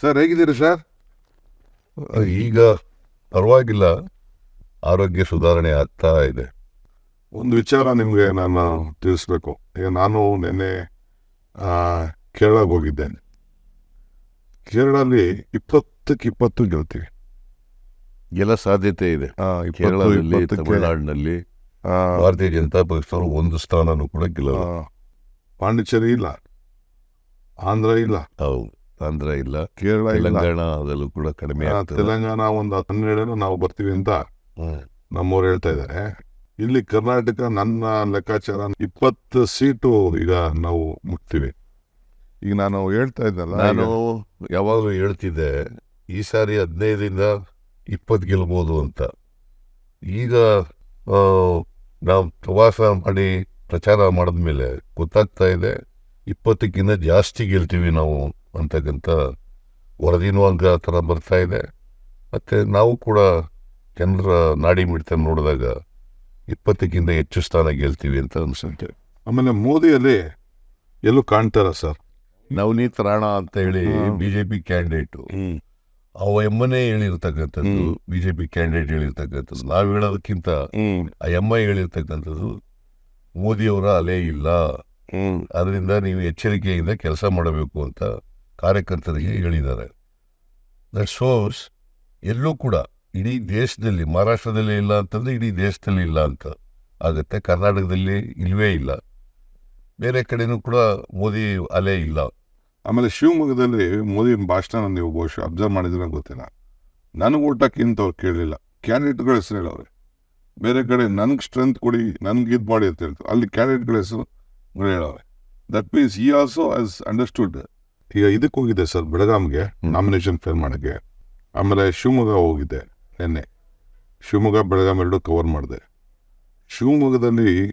Sir ಹೇಗಿದ್ದೀರಿ sir? ಈಗ ಪರವಾಗಿಲ್ಲ. ಆರೋಗ್ಯ ಸುಧಾರಣೆ ಆಗ್ತಾ ಇದೆ. ಒಂದು ವಿಚಾರ ನಿಮಗೆ ನಾನು ತಿಳಿಸ್ಬೇಕು. ಈಗ ನಾನು ನಿನ್ನೆ ಕೇರಳಕ್ಕೆ ಹೋಗಿದ್ದೇನೆ. ಕೇರಳಲ್ಲಿ ಇಪ್ಪತ್ತಕ್ಕೆ ಇಪ್ಪತ್ತು ಗೆಲ್ತೀವಿ. ಎಲ್ಲ ಸಾಧ್ಯತೆ ಇದೆ. ಕೇರಳದಲ್ಲಿ ತಮಿಳುನಾಡಿನಲ್ಲಿ ಆ, ಭಾರತೀಯ ಜನತಾ ಪಕ್ಷದವರು ಒಂದು ಸ್ಥಾನನೂ ಕೂಡ ಗೆಲ್ಲ ಪಾಂಡಿಚೇರಿ ಇಲ್ಲ. ಆಂಧ್ರ ಇಲ್ಲ. ಹೌದು. ಆಂಧ್ರ ಇಲ್ಲ. ಕೇರಳ ತೆಲಂಗಾಣ ತೆಲಂಗಾಣದಲ್ಲೂ ಕೂಡ ಕಡಿಮೆ ತೆಲಂಗಾಣ ಒಂದು ಹನ್ನೆರಡನ ನಾವು ಬರ್ತೀವಿ ಅಂತ. ನಮ್ಮವ್ರು ಹೇಳ್ತಾ ಇದ್ದಾರೆ ಇಲ್ಲಿ ಕರ್ನಾಟಕ ನನ್ನ ಲೆಕ್ಕಾಚಾರ ಇಪ್ಪತ್ತು ಸೀಟು ಈಗ ನಾವು ಮುಟ್ತೀವಿ. ಈಗ ನಾನು ಹೇಳ್ತಾ ಇದ್ದಲ್ಲ ನಾನು ಯಾವಾಗಲೂ ಹೇಳ್ತಿದ್ದೆ ಈ ಸಾರಿ ಹದಿನೈದರಿಂದ ಇಪ್ಪತ್ತು ಗೆಲ್ಬೋದು ಅಂತ. ಈಗ ನಾವು ಪ್ರವಾಸ ಮಾಡಿ ಪ್ರಚಾರ ಮಾಡಿದ್ಮೇಲೆ ಗೊತ್ತಾಗ್ತಾ ಇದೆ ಇಪ್ಪತ್ತಕ್ಕಿಂತ ಜಾಸ್ತಿ ಗೆಲ್ತೀವಿ ನಾವು. ಅಂತಕ್ಕಂಥ ವರದಿನೂ ಹಂಗೆ ಆ ಥರ ಬರ್ತಾ ಇದೆ. ಮತ್ತು ನಾವು ಕೂಡ ಜನರ ನಾಡಿ ಮಿಡಿತ ನೋಡಿದಾಗ ಇಪ್ಪತ್ತಕ್ಕಿಂತ ಹೆಚ್ಚು ಸ್ಥಾನ ಗೆಲ್ತೀವಿ ಅಂತ ಅನ್ಸುತ್ತೆ. ಆಮೇಲೆ ಮೋದಿಯಲ್ಲಿ ಎಲ್ಲೂ ಕಾಣ್ತಾರ ಸರ್. ನವನೀತ್ ರಾಣಾ ಅಂತ ಹೇಳಿ ಬಿ ಜೆ ಪಿ ಕ್ಯಾಂಡಿಡೇಟು ಅವ ಎಮ್ಮನೇ ಹೇಳಿರ್ತಕ್ಕಂಥದ್ದು ಪಿ ಕ್ಯಾಂಡಿಡೇಟ್ ಹೇಳಿರ್ತಕ್ಕಂಥದ್ದು. ನಾವು ಹೇಳೋದಕ್ಕಿಂತ ಆ ಎಮ್ಮ ಹೇಳಿರ್ತಕ್ಕಂಥದ್ದು ಮೋದಿಯವರ ಅಲೆ ಇಲ್ಲ. ಅದರಿಂದ ನೀವು ಎಚ್ಚರಿಕೆಯಿಂದ ಕೆಲಸ ಮಾಡಬೇಕು ಅಂತ ಕಾರ್ಯಕರ್ತರಿಗೆ ಹೇಳಿದ್ದಾರೆ. ದಟ್ ಶೋಸ್ ಎಲ್ಲೂ ಕೂಡ ಇಡೀ ದೇಶದಲ್ಲಿ, ಮಹಾರಾಷ್ಟ್ರದಲ್ಲಿ ಇಲ್ಲ ಅಂತಂದ್ರೆ ಇಡೀ ದೇಶದಲ್ಲಿ ಇಲ್ಲ ಅಂತ. ಆಗುತ್ತೆ, ಕರ್ನಾಟಕದಲ್ಲಿ ಇಲ್ವೇ ಇಲ್ಲ. ಬೇರೆ ಕಡೆನೂ ಕೂಡ ಮೋದಿ ಅಲೆ ಇಲ್ಲ. ಆಮೇಲೆ ಶಿವಮೊಗ್ಗದಲ್ಲಿ ಮೋದಿ ಭಾಷಣ ನೀವು ಬಹುಶಃ ಅಬ್ಸರ್ವ್ ಮಾಡಿದ್ರೆ ಗೊತ್ತಿಲ್ಲ. ನನಗೆ ಊಟಕ್ಕಿಂತ ಅವ್ರು ಕೇಳಲಿಲ್ಲ ಕ್ಯಾಂಡಿಡೇಟ್ಗಳ ಹೆಸರು ಹೇಳವ್ರೆ ಬೇರೆ ಕಡೆ ನನಗೆ ಸ್ಟ್ರೆಂತ್ ಕೊಡಿ, ನನಗೆ ಇದು ಮಾಡಿ ಅಂತ ಹೇಳ್ತಾರೆ. ಅಲ್ಲಿ ಕ್ಯಾಂಡಿಡೇಟ್ಗಳ ಹೆಸರು ಹೇಳವ್ರೆ ದಟ್ ಮೀನ್ಸ್ ಈ ಆಲ್ಸೋ ಆಸ್ ಅಂಡರ್ಸ್ಟುಡ್ ಈಗ ಇದಕ್ಕೆ ಹೋಗಿದೆ ಸರ್ ಬೆಳಗಾಮ್ಗೆ ನಾಮಿನೇಷನ್ ಫೇರ್ ಮಾಡೋಕ್ಕೆ. ಆಮೇಲೆ ಶಿವಮೊಗ್ಗ ಹೋಗಿದ್ದೆ ನಿನ್ನೆ. ಶಿವಮೊಗ್ಗ ಬೆಳಗಾಂ ಎರಡು ಕವರ್ ಮಾಡಿದೆ. ಶಿವಮೊಗ್ಗದಲ್ಲಿ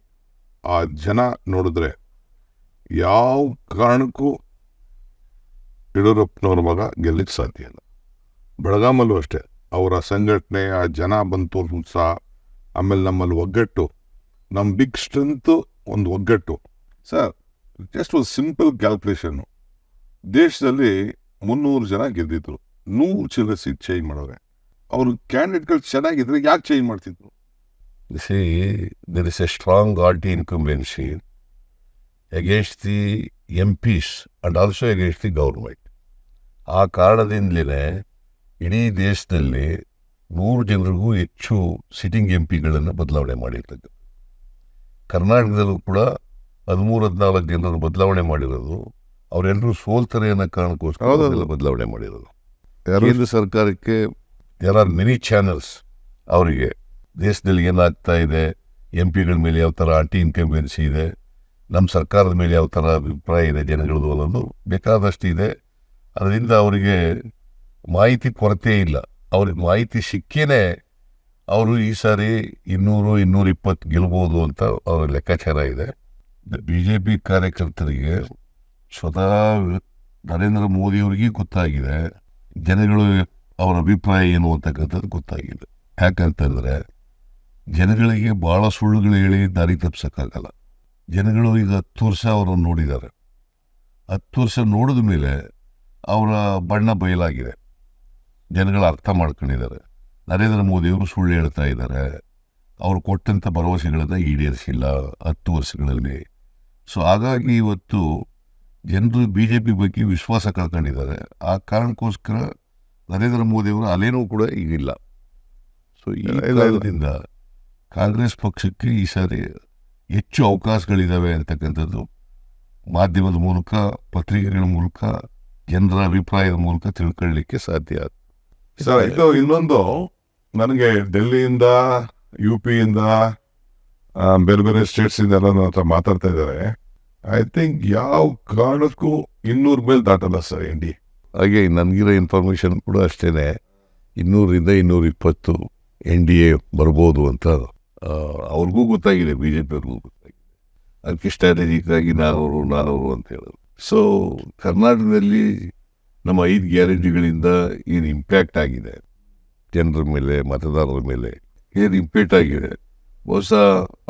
ಆ ಜನ ನೋಡಿದ್ರೆ ಯಾವ ಕಾರಣಕ್ಕೂ ಯಡಿಯೂರಪ್ಪನವ್ರ ಮಗ ಗೆಲ್ಲಕ್ಕೆ ಸಾಧ್ಯ ಇಲ್ಲ. ಬೆಳಗಾಮಲ್ಲೂ ಅಷ್ಟೇ ಅವರ ಸಂಘಟನೆ ಆ ಜನ ಬಂತು ಉತ್ಸಾಹ ಆಮೇಲೆ ನಮ್ಮಲ್ಲಿ ಒಗ್ಗಟ್ಟು ನಮ್ಮ ಬಿಗ್ ಸ್ಟ್ರೆಂತು ಒಂದು ಒಗ್ಗಟ್ಟು. ಸರ್ ಜಸ್ಟ್ ಒಂದು ಸಿಂಪಲ್ ಕ್ಯಾಲ್ಕುಲೇಷನ್ನು ದೇಶದಲ್ಲಿ ಮುನ್ನೂರು ಜನ ಗೆದ್ದಿದ್ರು. ನೂರು ಚಿಲ್ಲರೆ ಸೀಟ್ ಚೇಂಜ್ ಮಾಡೋರೆ. ಅವರು ಕ್ಯಾಂಡಿಡೇಟ್ಗಳು ಚೆನ್ನಾಗಿದ್ರೆ ಯಾಕೆ ಚೇಂಜ್ ಮಾಡ್ತಿದ್ರು? See there is a strong anti incumbency against the M Ps and also against the government ಆ ಕಾರಣದಿಂದಲೇ ಇಡೀ ದೇಶದಲ್ಲಿ ನೂರು ಜನರಿಗೂ ಹೆಚ್ಚು ಸಿಟ್ಟಿಂಗ್ ಎಂ ಪಿಗಳನ್ನು ಬದಲಾವಣೆ ಮಾಡಿರ್ತಕ್ಕಂಥ ಕರ್ನಾಟಕದಲ್ಲೂ ಕೂಡ ಹದಿಮೂರು, ಹದಿನಾಲ್ಕು ಜನರನ್ನು ಬದಲಾವಣೆ ಮಾಡಿರೋದು ಅವರೆಲ್ಲರೂ ಸೋಲ್ತಾರೆ ಅನ್ನೋ ಕಾರಣಕ್ಕೋಸ್ಕರ ಬದಲಾವಣೆ ಮಾಡಿರೋದು. ಕೇಂದ್ರ ಸರ್ಕಾರಕ್ಕೆ ದೇರ್ ಆರ್ ಮೆನಿ ಚಾನಲ್ಸ್ ಅವರಿಗೆ. ದೇಶದಲ್ಲಿ ಏನಾಗ್ತಾ ಇದೆ? ಎಂ ಪಿಗಳ ಮೇಲೆ ಯಾವ ಥರ ಆಂಟಿ ಇನ್ಕಂಬೆನ್ಸಿ ಇದೆ? ನಮ್ಮ ಸರ್ಕಾರದ ಮೇಲೆ ಯಾವ ಥರ ಅಭಿಪ್ರಾಯ ಇದೆ ಜನಗಳದು ಅನ್ನೋದು ಬೇಕಾದಷ್ಟು ಇದೆ ಅದರಿಂದ ಅವರಿಗೆ ಮಾಹಿತಿ ಕೊರತೆ ಇಲ್ಲ. ಅವ್ರಿಗೆ ಮಾಹಿತಿ ಸಿಕ್ಕೇನೆ ಅವರು ಈ ಸಾರಿ ಇನ್ನೂರು ಇನ್ನೂರ ಇಪ್ಪತ್ತು ಗೆಲ್ಬೋದು ಅಂತ ಅವ್ರ ಲೆಕ್ಕಾಚಾರ ಇದೆ. ಬಿ ಜೆ ಪಿ ಕಾರ್ಯಕರ್ತರಿಗೆ ಸ್ವತಃ ನರೇಂದ್ರ ಮೋದಿಯವರಿಗೆ ಗೊತ್ತಾಗಿದೆ. ಜನಗಳು ಅವರ ಅಭಿಪ್ರಾಯ ಏನು ಅಂತಕ್ಕಂಥದ್ದು ಗೊತ್ತಾಗಿದೆ. ಯಾಕಂತಂದರೆ ಜನಗಳಿಗೆ ಭಾಳ ಸುಳ್ಳುಗಳು ಹೇಳಿ ದಾರಿ ತಪ್ಪಿಸೋಕ್ಕಾಗಲ್ಲ. ಜನಗಳು ಈಗ ಹತ್ತು ವರ್ಷ ಅವರನ್ನು ನೋಡಿದ್ದಾರೆ. ಹತ್ತು ವರ್ಷ ನೋಡಿದ ಮೇಲೆ ಅವರ ಬಣ್ಣ ಬಯಲಾಗಿದೆ. ಜನಗಳು ಅರ್ಥ ಮಾಡ್ಕೊಂಡಿದ್ದಾರೆ. ನರೇಂದ್ರ ಮೋದಿಯವರು ಸುಳ್ಳು ಹೇಳ್ತಾ ಇದ್ದಾರೆ. ಅವರು ಕೊಟ್ಟಂಥ ಭರವಸೆಗಳನ್ನು ಈಡೇರಿಸಿಲ್ಲ ಹತ್ತು ವರ್ಷಗಳಲ್ಲಿ. ಸೊ ಹಾಗಾಗಿ ಇವತ್ತು ಜನರು ಬಿ ಜೆ ಪಿ ಬಗ್ಗೆ ವಿಶ್ವಾಸ ಕಳ್ಕೊಂಡಿದ್ದಾರೆ. ಆ ಕಾರಣಕ್ಕೋಸ್ಕರ ನರೇಂದ್ರ ಮೋದಿಯವರ ಅಲೆನೂ ಕೂಡ ಈಗಿಲ್ಲ ಸೊ ಈ. ಕಾರಣದಿಂದ ಕಾಂಗ್ರೆಸ್ ಪಕ್ಷಕ್ಕೆ ಈ ಸಾರಿ ಹೆಚ್ಚು ಅವಕಾಶಗಳಿದ್ದಾವೆ ಅಂತಕ್ಕಂಥದ್ದು ಮಾಧ್ಯಮದ ಮೂಲಕ ಪತ್ರಿಕೆಗಳ ಮೂಲಕ ಜನರ ಅಭಿಪ್ರಾಯದ ಮೂಲಕ ತಿಳ್ಕೊಳ್ಳಿಕ್ಕೆ ಸಾಧ್ಯ ಸರ್ ಇದು ಇನ್ನೊಂದು ನನಗೆ ಡೆಲ್ಲಿಯಿಂದ ಯು ಪಿಯಿಂದ ಬೇರೆ ಬೇರೆ ಸ್ಟೇಟ್ಸಿಂದ ಎಲ್ಲ ಮಾತಾಡ್ತಾ ಇದ್ದಾರೆ. ಐ ಥಿಂಕ್ ಯಾವ ಕಾರಣಕ್ಕೂ ಇನ್ನೂರ ಮೇಲೆ ದಾಟಲ್ಲ ಸರ್ ಎನ್ ಡಿ ಹಾಗೆ ನನಗಿರೋ ಇನ್ಫಾರ್ಮೇಷನ್ ಕೂಡ ಅಷ್ಟೇ ಇನ್ನೂರಿಂದ ಇನ್ನೂರ ಇಪ್ಪತ್ತು ಎನ್ ಡಿ ಎ ಬರ್ಬೋದು ಅಂತ ಅವ್ರಿಗೂ ಗೊತ್ತಾಗಿದೆ ಬಿ ಜೆ ಪಿಯವ್ರಿಗೂ ಗೊತ್ತಾಗಿದೆ. ಅದಕ್ಕೆ ಸ್ಟ್ರಾಟಜಿಕ್ಕಾಗಿ ನಾನವರು ನಾನವರು ಅಂತ ಹೇಳೋದು. ಸೊ ಕರ್ನಾಟಕದಲ್ಲಿ ನಮ್ಮ ಐದು ಗ್ಯಾರಂಟಿಗಳಿಂದ ಏನು ಇಂಪ್ಯಾಕ್ಟ್ ಆಗಿದೆ? ಜನರ ಮೇಲೆ, ಮತದಾರರ ಮೇಲೆ ಏನು ಇಂಪ್ಯಾಕ್ಟ್ ಆಗಿದೆ? ಬಹುಶಃ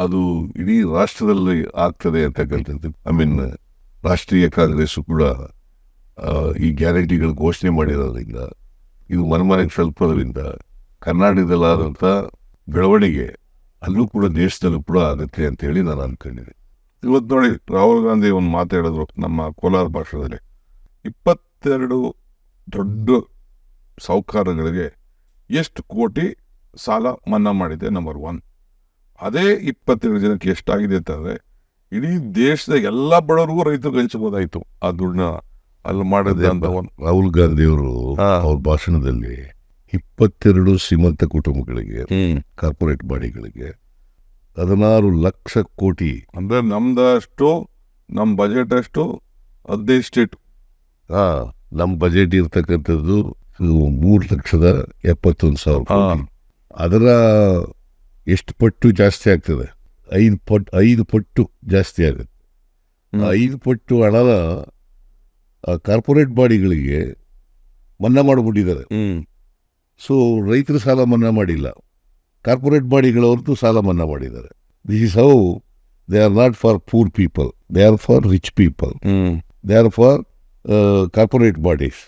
ಅದು ಇಡೀ ರಾಷ್ಟ್ರದಲ್ಲಿ ಆಗ್ತದೆ ಅಂತಕ್ಕಂಥದ್ದು. ಐ ಮೀನ್ ರಾಷ್ಟ್ರೀಯ ಕಾಂಗ್ರೆಸ್ ಕೂಡ ಈ ಗ್ಯಾರಂಟಿಗಳು ಘೋಷಣೆ ಮಾಡಿರೋದ್ರಿಂದ, ಇದು ಮನಮನೆಗೆ ತಲುಪೋದ್ರಿಂದ ಕರ್ನಾಟಕದಲ್ಲಾದಂಥ ಬೆಳವಣಿಗೆ ಅಲ್ಲೂ ಕೂಡ ದೇಶದಲ್ಲೂ ಕೂಡ ಆಗುತ್ತೆ ಅಂತ ಹೇಳಿ ನಾನು ಅನ್ಕೊಂಡಿದೆ ಇವತ್ತು ನೋಡಿ, ರಾಹುಲ್ ಗಾಂಧಿ ಒಂದು ಮಾತಾಡಿದ್ರು ನಮ್ಮ ಕೋಲಾರ ಭಾಷೆಯಲ್ಲಿ ಇಪ್ಪತ್ತೆರಡು ದೊಡ್ಡ ಸಾಹುಕಾರಗಳಿಗೆ ಎಷ್ಟು ಕೋಟಿ ಸಾಲ ಮನ್ನಾ ಮಾಡಿದೆ ನಂಬರ್ ಒನ್ ಅದೇ ಇಪ್ಪತ್ತೆರಡು ಜನಕ್ಕೆ ಎಷ್ಟಾಗಿದೆ ಅಂತಂದರೆ ಇಡೀ ದೇಶದ ಎಲ್ಲ ಬಡವರಿಗೂ ರೈತರು ಹಂಚಬಹುದಾಯ್ತು ಆ ದುಡ್ಡನ್ನ ಅಲ್ಲಿ ಮಾಡಿದೆ ಅಂತ ರಾಹುಲ್ ಗಾಂಧಿ ಅವರು ಅವ್ರ ಭಾಷಣದಲ್ಲಿ ಇಪ್ಪತ್ತೆರಡು ಶ್ರೀಮಂತ ಕುಟುಂಬಗಳಿಗೆ ಕಾರ್ಪೊರೇಟ್ ಬಾಡಿಗಳಿಗೆ ಹದಿನಾರು ಲಕ್ಷ ಕೋಟಿ ಅಂದ್ರೆ ನಮ್ದಷ್ಟು ನಮ್ಮ ಬಜೆಟ್ ಅಷ್ಟು ಹದಿನೈದು ಸ್ಟೇಟ್. ಹಾ ನಮ್ಮ ಬಜೆಟ್ ಇರ್ತಕ್ಕಂಥದ್ದು ಮೂರು ಲಕ್ಷದ ಎಪ್ಪತ್ತೊಂದು ಸಾವಿರ ಅದರ ಎಷ್ಟು ಪಟ್ಟು ಜಾಸ್ತಿ ಆಗ್ತದೆ? ಐದು ಪಟ್ಟು ಐದು ಪಟ್ಟು ಜಾಸ್ತಿ ಆಗುತ್ತೆ. ಐದು ಪಟ್ಟು ಹಣನ ಆ ಕಾರ್ಪೊರೇಟ್ ಬಾಡಿಗಳಿಗೆ ಮನ್ನಾ ಮಾಡಿಬಿಟ್ಟಿದ್ದಾರೆ. ಸೊ ರೈತರು ಸಾಲ ಮನ್ನಾ ಮಾಡಿಲ್ಲ. ಕಾರ್ಪೊರೇಟ್ ಬಾಡಿಗಳವ್ರದ್ದು ಸಾಲ ಮನ್ನಾ ಮಾಡಿದ್ದಾರೆ. This is how they are not for poor people they are for rich people they are for corporate bodies.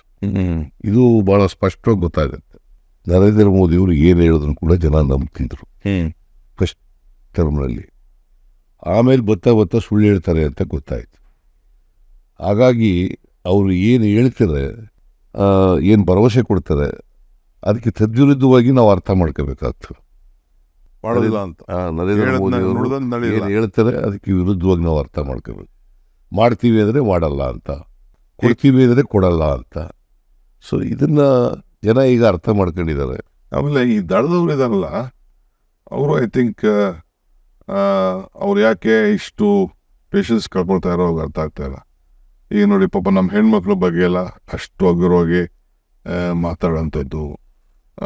ಇದು ಭಾಳ ಸ್ಪಷ್ಟವಾಗಿ ಗೊತ್ತಾಗುತ್ತೆ. ನರೇಂದ್ರ ಮೋದಿಯವರು ಏನು ಹೇಳಿದ್ರು ಕೂಡ ಜನ ನಂಬ್ತಿದ್ರು. ಹ್ಮ್. ಫಸ್ಟ್ ಟರ್ಮ್ನಲ್ಲಿ ಆಮೇಲೆ ಬತ್ತಾ ಬತ್ತಾ ಸುಳ್ಳು ಹೇಳ್ತಾರೆ ಅಂತ ಗೊತ್ತಾಯ್ತು. ಹಾಗಾಗಿ ಅವರು ಏನು ಹೇಳ್ತಾರೆ ಏನು ಭರವಸೆ ಕೊಡ್ತಾರೆ ಅದಕ್ಕೆ ತದ್ವಿರುದ್ಧವಾಗಿ ನಾವು ಅರ್ಥ ಮಾಡ್ಕೋಬೇಕಾಗ್ತದೆ. ಮಾಡೋದಿಲ್ಲ ಅಂತ. ನರೇಂದ್ರ ಮೋದಿ ಅವರು ಏನು ಹೇಳ್ತಾರೆ ಅದಕ್ಕೆ ವಿರುದ್ಧವಾಗಿ ನಾವು ಅರ್ಥ ಮಾಡ್ಕೋಬೇಕು. ಮಾಡ್ತೀವಿ ಅಂದರೆ ಮಾಡಲ್ಲ ಅಂತ. ಕೊಡ್ತೀವಿ ಅಂದರೆ ಕೊಡಲ್ಲ ಅಂತ. ಸೊ ಇದನ್ನ ಜನ ಈಗ ಅರ್ಥ ಮಾಡ್ಕೊಂಡಿದ್ದಾರೆ. ಆಮೇಲೆ ಈ ದಡದವ್ರು ಇದಾರಲ್ಲ ಅವರು ಐ ಥಿಂಕ್ ಅವ್ರು ಯಾಕೆ ಇಷ್ಟು ಪೇಷನ್ಸ್ ಕಳ್ಕೊಳ್ತಾ ಇರೋ ಅರ್ಥ ಆಗ್ತಾ ಇಲ್ಲ. ಈಗ ನೋಡಿ ಪಾಪ ನಮ್ಮ ಹೆಣ್ಮಕ್ಳ ಬಗ್ಗೆ ಎಲ್ಲ ಅಷ್ಟು ಅಗ್ರವಾಗಿ ಮಾತಾಡೋವಂಥದ್ದು ಮಾತಾಡೋಂಥದ್ದು.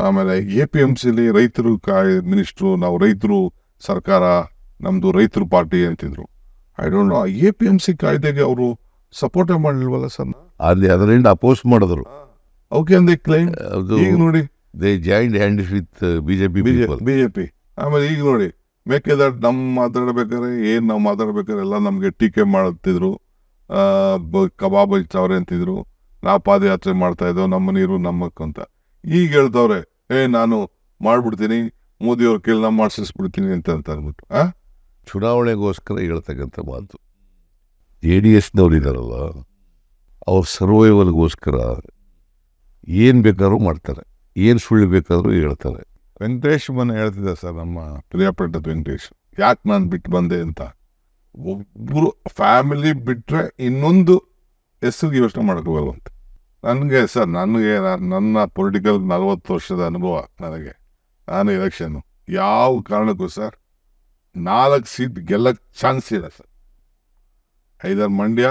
ಆಮೇಲೆ ಎ ಪಿ ಎಂ ಸಿಲಿ ರೈತರು ಕಾಯ್ ಮಿನಿಸ್ಟ್ರು ನಾವು ರೈತರು ಸರ್ಕಾರ ನಮ್ಮದು ರೈತರು ಪಾರ್ಟಿ ಅಂತಿದ್ರು. I don't know A P M C ಕಾಯ್ದೆಗೆ ಅವರು ಸಪೋರ್ಟೇ ಮಾಡಲಿಲ್ವಲ್ಲ ಸರ್? ಅಲ್ಲಿ ಅದರಿಂದ ಅಪೋಸ್ ಮಾಡಿದ್ರು. ಓಕೆ ಅಂದೆ ಕ್ಲೈಮ್ ಅದು ಈಗ ನೋಡಿ. They joint hand with BJP BJP ಆಮೇಲೆ ಈಗ ನೋಡಿ ಮೇಕೆದಾಟ್ ನಮ್ ಮಾತಾಡ್ಬೇಕಾದ್ರೆ ಏನ್ ನಾವು ಮಾತಾಡ್ಬೇಕಾದ್ರೆ ಎಲ್ಲ ನಮ್ಗೆ ಟೀಕೆ ಬ- ಕಬಾಬ್ ಹಚ್ಚವ್ರೆ ಅಂತಿದ್ರು. ನಾವು ಪಾದಯಾತ್ರೆ ಮಾಡ್ತಾ ಇದ್ದೋ ನಮ್ಮ ನೀರು ನಮ್ಮಕ್ಕಂತ ಈಗ ಹೇಳ್ತವ್ರೆ ಏ ನಾನು ಮಾಡ್ಬಿಡ್ತೀನಿ ಮೋದಿ ಅವ್ರ ಕೇಳಿ ನಾ ಮಾಡಿಸ್ಬಿಡ್ತೀನಿ ಅಂತ ಅಂತ ಅಂದ್ಬಿಟ್ಟು ಆ? ಚುನಾವಣೆಗೋಸ್ಕರ ಹೇಳ್ತಕ್ಕಂಥ ಮಾತು. ಜೆ ಡಿ ಎಸ್ನವ್ರು ಇದಾರಲ್ಲ ಅವ್ರ ಸರ್ವೈವಲ್ಗೋಸ್ಕರ ಏನು ಬೇಕಾದ್ರೂ ಮಾಡ್ತಾರೆ. ಏನು ಸುಳ್ಳು ಬೇಕಾದ್ರೂ ಹೇಳ್ತಾರೆ. ವೆಂಕಟೇಶ್ ಮನೆ ಹೇಳ್ತಿದ್ದೆ ಸರ್ ನಮ್ಮ ಪ್ರಿಯಪಟ್ಟದ ವೆಂಕಟೇಶ್. ಯಾಕೆ ನಾನು ಬಿಟ್ಟು ಬಂದೆ ಅಂತ? ಒಬ್ಬರು ಫ್ಯಾಮಿಲಿ ಬಿಟ್ರೆ ಇನ್ನೊಂದು ಹೆಸರಿಗೆ ಯೋಚನೆ ಮಾಡ್ಕೋಬಲ್ವಂತೆ ನನಗೆ ಸರ್, ನನಗೆ ನನ್ನ ಪೊಲಿಟಿಕಲ್ ನಲವತ್ತು ವರ್ಷದ ಅನುಭವ ನನಗೆ. ನಾನು ಎಲೆಕ್ಷನ್ನು. ಯಾವ ಕಾರಣಕ್ಕೂ ಸರ್, ನಾಲ್ಕು ಸೀಟ್ ಗೆಲ್ಲಕ್ಕೆ ಚಾನ್ಸ್ ಇಲ್ಲ sir. Either Mandya,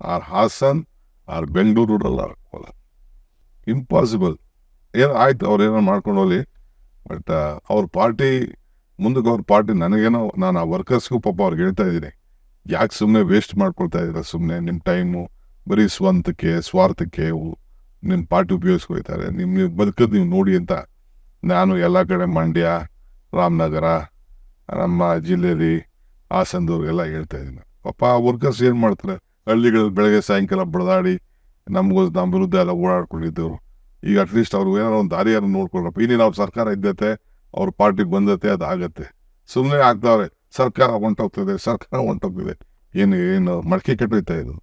or Hassan, or Bengaluru Kolar impossible ಏನೋ ಆಯ್ತು, ಅವ್ರು ಏನೋ ಮಾಡ್ಕೊಂಡು ಹೋಗ್ಲಿ ಬಟ್ ಅವ್ರ ಪಾರ್ಟಿ ಮುಂದಕ್ಕೆ ಅವ್ರ ಪಾರ್ಟಿ ನನಗೇನೋ, ನಾನು ಆ ವರ್ಕರ್ಸ್ಗೂ ಪಾಪ ಅವ್ರಿಗೆ ಹೇಳ್ತಾ ಇದ್ದೀನಿ. ಯಾಕೆ ಸುಮ್ಮನೆ ವೇಸ್ಟ್ ಮಾಡ್ಕೊಳ್ತಾ ಇದ್ದೀರಾ ಸುಮ್ಮನೆ ನಿಮ್ಮ ಟೈಮು ಬರೀ ಸ್ವಂತಕ್ಕೆ, ಸ್ವಾರ್ಥಕ್ಕೆ ನಿಮ್ಮ ಪಾರ್ಟಿ ಉಪಯೋಗಿಸ್ಕೊಳ್ತಾರೆ. ನಿಮ್ಮ ನೀವು ಬದುಕೋದು ನೀವು ನೋಡಿ ಅಂತ ನಾನು ಎಲ್ಲ ಕಡೆ ಮಂಡ್ಯ, ರಾಮನಗರ, ನಮ್ಮ ಜಿಲ್ಲೆಯಲ್ಲಿ ಹಾಸನದವ್ರಿಗೆಲ್ಲ ಹೇಳ್ತಾ ಇದ್ದೀನಿ. ಪಾಪ ವರ್ಕರ್ಸ್ ಏನು ಮಾಡ್ತಾರೆ? ಹಳ್ಳಿಗಳಲ್ಲಿ ಬೆಳಗ್ಗೆ ಸಾಯಂಕಾಲ ಬಡದಾಡಿ ನಮಗೂ ನಮ್ಮ ವಿರುದ್ಧ ಎಲ್ಲ ಓಡಾಡ್ಕೊಂಡಿದ್ದವರು ಈಗ ಅಟ್ಲೀಸ್ಟ್ ಅವ್ರು ಏನಾರು ಒಂದು ದಾರಿಯನ್ನು ನೋಡ್ಕೊಳ್ರಪ್ಪ ಇಲ್ಲಿ ನಾವು ಸರ್ಕಾರ ಇದ್ದತೆ, ಅವ್ರ ಪಾರ್ಟಿಗೆ ಬಂದತೆ, ಅದು ಆಗತ್ತೆ. ಸುಮ್ಮನೆ ಆಗ್ತಾವ್ರೆ, ಸರ್ಕಾರ ಹೊಂಟೋಗ್ತದೆ ಸರ್ಕಾರ ಹೊಂಟೋಗ್ತದೆ. ಏನು ಏನು ಮಡಕೆ ಕೆಟ್ಟೋಯ್ತಾ ಇದು?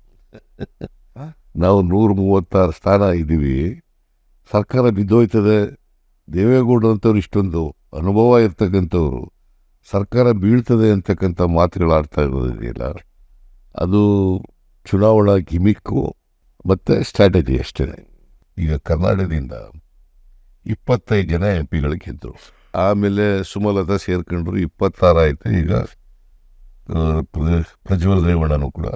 ನಾವು ನೂರ ಮೂವತ್ತಾರು ಸ್ಥಾನ ಇದ್ದೀವಿ. ಸರ್ಕಾರ ಬಿದ್ದೋಯ್ತದೆ. ದೇವೇಗೌಡರಂಥವ್ರು ಇಷ್ಟೊಂದು ಅನುಭವ ಇರ್ತಕ್ಕಂಥವ್ರು. ಸರ್ಕಾರ ಬೀಳ್ತದೆ ಅಂತಕ್ಕಂಥ ಮಾತುಗಳು ಆಡ್ತಾ ಇರೋದಿದೆಯಲ್ಲ ಅದು ಚುನಾವಣಾ ಗಿಮಿಕ್ಕು. ಮತ್ತು ಸ್ಟ್ರಾಟಜಿ ಅಷ್ಟೇ ಈಗ ಕರ್ನಾಟಕದಿಂದ ಇಪ್ಪತ್ತೈದು ಜನ ಎಂ ಪಿಗಳಿಗೆ ಗೆದ್ದರು ಆಮೇಲೆ ಸುಮಲತಾ ಸೇರ್ಕೊಂಡ್ರು ಇಪ್ಪತ್ತಾರು ಆಯಿತು. ಈಗ ಪ್ರಜ್ವಲ್ ರೇವಣ್ಣನೂ ಕೂಡ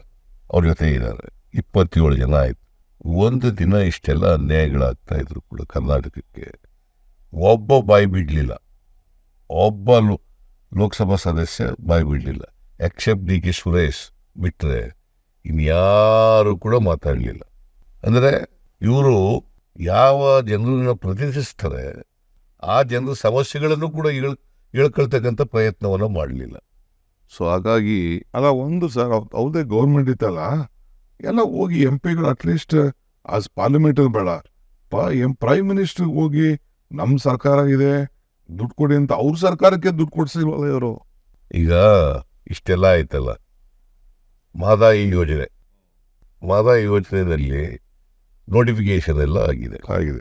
ಅವ್ರ ಜೊತೆ ಇದ್ದಾರೆ. ಇಪ್ಪತ್ತೇಳು ಜನ ಆಯಿತು. ಒಂದು ದಿನ ಇಷ್ಟೆಲ್ಲ ಅನ್ಯಾಯಗಳಾಗ್ತಾ ಇದ್ರು ಕೂಡ ಕರ್ನಾಟಕಕ್ಕೆ. ಒಬ್ಬ ಬಾಯಿ ಬಿಡಲಿಲ್ಲ. ಒಬ್ಬ ಲೋ, ಲೋಕಸಭಾ ಸದಸ್ಯ ಬಾಯಿ ಬಿಡಲಿಲ್ಲ. ಎಕ್ಸೆಪ್ಟ್ ಡಿ ಕೆ ಸುರೇಶ್ ಬಿಟ್ಟರೆ ಇನ್ಯಾರು ಕೂಡ ಮಾತಾಡಲಿಲ್ಲ. ಅಂದರೆ ಇವರು ಯಾವ ಜನರನ್ನು ಪ್ರತಿನಿಧಿಸ್ತಾರೆ ಆ ಜನರ ಸಮಸ್ಯೆಗಳನ್ನು ಕೂಡ ಇಳ್ ಹೇಳ್ಕೊಳ್ತಕ್ಕಂಥ ಪ್ರಯತ್ನವನ್ನು ಮಾಡಲಿಲ್ಲ. ಸೊ ಹಾಗಾಗಿ ಅಲ್ಲ ಒಂದು ಸರ್ ಅವ್ರದೇ ಗೌರ್ಮೆಂಟ್ ಇತ್ತಲ್ಲ ಎಲ್ಲ ಹೋಗಿ ಎಂ ಪಿಗಳು ಅಟ್ಲೀಸ್ಟ್ ಆಸ್ ಪಾರ್ಲಿಮೆಂಟರ್ ಬೇಡ. ಪ ಎಂ ಪ್ರೈಮ್ ಮಿನಿಸ್ಟರ್ ಹೋಗಿ ನಮ್ಮ ಸರ್ಕಾರ ಇದೆ ದುಡ್ಡು ಕೊಡಿ ಅಂತ ಅವ್ರ ಸರ್ಕಾರಕ್ಕೆ ದುಡ್ಡು ಕೊಡ್ಸಿಲ್ವಲ್ಲ ಇವರು? ಈಗ ಇಷ್ಟೆಲ್ಲ ಆಯ್ತಲ್ಲ. ಮಾದಾಯಿ ಯೋಜನೆ. ಮಾದಾಯಿ ಯೋಜನೆಯಲ್ಲಿ ನೋಟಿಫಿಕೇಶನ್ ಎಲ್ಲ ಆಗಿದೆ. ಆಗಿದೆ.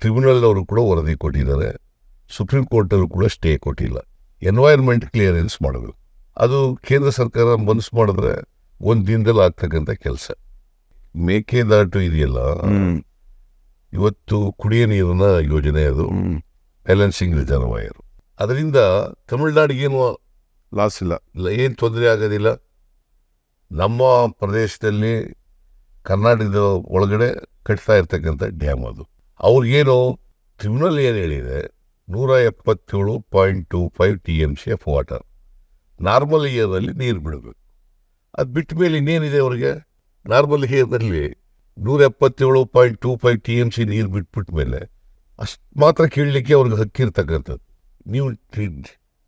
ಟ್ರಿಬ್ಯುನಲ್ ಅವರು ಕೂಡ ವರದಿ ಕೊಟ್ಟಿದ್ದಾರೆ. ಸುಪ್ರೀಂ ಕೋರ್ಟಲ್ಲೂ ಕೂಡ ಸ್ಟೇ ಕೊಟ್ಟಿಲ್ಲ. ಎನ್ವೈರ್ಮೆಂಟ್ ಕ್ಲಿಯರೆನ್ಸ್ ಮಾಡಬೇಕು. ಅದು ಕೇಂದ್ರ ಸರ್ಕಾರ ಮನಸ್ಸು ಮಾಡಿದ್ರೆ ಒಂದು ದಿನದಲ್ಲಿ ಆಗ್ತಕ್ಕಂಥ ಕೆಲಸ. ಮೇಕೆದಾಟು ಇದೆಯಲ್ಲ? ಇವತ್ತು ಕುಡಿಯ ನೀರಿನ ಯೋಜನೆ ಅದು. ಬ್ಯಾಲೆನ್ಸಿಂಗ್ ರಿಸರ್ವಾಯರ್ ಅದರಿಂದ ತಮಿಳ್ನಾಡಿಗೇನು ಲಾಸ್ ಇಲ್ಲ ಏನು ತೊಂದರೆ ಆಗೋದಿಲ್ಲ. ನಮ್ಮ ಪ್ರದೇಶದಲ್ಲಿ ಕರ್ನಾಟಕದ ಒಳಗಡೆ ಕಟ್ತಾ ಇರ್ತಕ್ಕಂಥ ಡ್ಯಾಮ್ ಅದು. ಅವ್ರಿಗೇನು ಟ್ರಿಬ್ಯುನಲ್ ಏನು ಹೇಳಿದೆ, ನೂರ ಎಪ್ಪತ್ತೇಳು point two five T M C F water normal ಇಯರಲ್ಲಿ ನೀರು ಬಿಡಬೇಕು. ಅದು ಬಿಟ್ಟ ಮೇಲೆ ಇನ್ನೇನಿದೆ ಅವ್ರಿಗೆ? ನಾರ್ಮಲ್ ಇಯರ್ನಲ್ಲಿ ನೂರ ಎಪ್ಪತ್ತೇಳು point two five T M C ನೀರು ಬಿಟ್ಬಿಟ್ಟ ಮೇಲೆ ಅಷ್ಟು ಮಾತ್ರ ಕೇಳಲಿಕ್ಕೆ ಅವ್ರಿಗೆ ಹಕ್ಕಿರ್ತಕ್ಕಂಥದ್ದು ನೀವು